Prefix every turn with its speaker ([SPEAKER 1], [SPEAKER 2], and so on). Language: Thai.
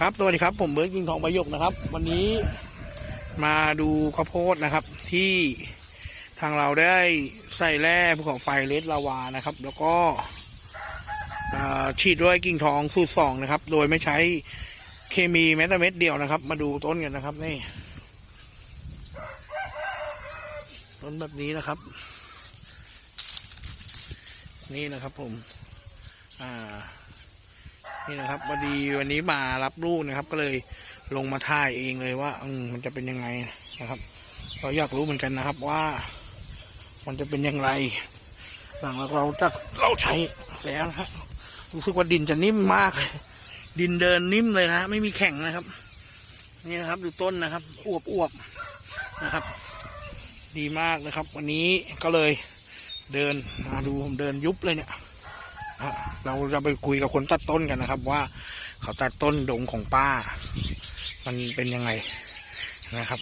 [SPEAKER 1] ครับสวัสดีครับผมเบิร์ดกิงทองประยกนะครับ วันนี้มาดูข้าวโพดนะครับ ที่ทางเราได้ใส่แร่ภูเขาไฟเลสลาวานะครับ แล้วก็ฉีดด้วยกิ่งทองสูตรสองนะครับ โดยไม่ใช้เคมีแม้แต่เม็ดเดียวนะครับ มาดูต้นกันนะครับนี่ต้นแบบนี้นะครับ นี่นะครับผม อ่า นี่นะครับพอดีวันนี้มารับลูกนะครับ ก็เลยลงมาถ่ายเองเลยว่าอืมมันจะเป็นยังไงนะครับ เราอยากรู้เหมือนกันนะครับว่า มันจะเป็นอย่างไร หลังจากเราจะเราใช้แล้วนะครับรู้สึกว่าดินจะนิ่มมาก ดินเดินนิ่มเลยนะไม่มีแข็งนะครับ นี่นะครับดูต้นนะครับอวบอวบนะครับ ดีมากนะครับ วันนี้ก็เลยเดินมาดูผมเดินยุบเลยเนี่ย เราจะไปคุยกับคนตัดต้นกันนะครับ ว่าเขาตัดต้นดงของป้า มันเป็นยังไงนะครับ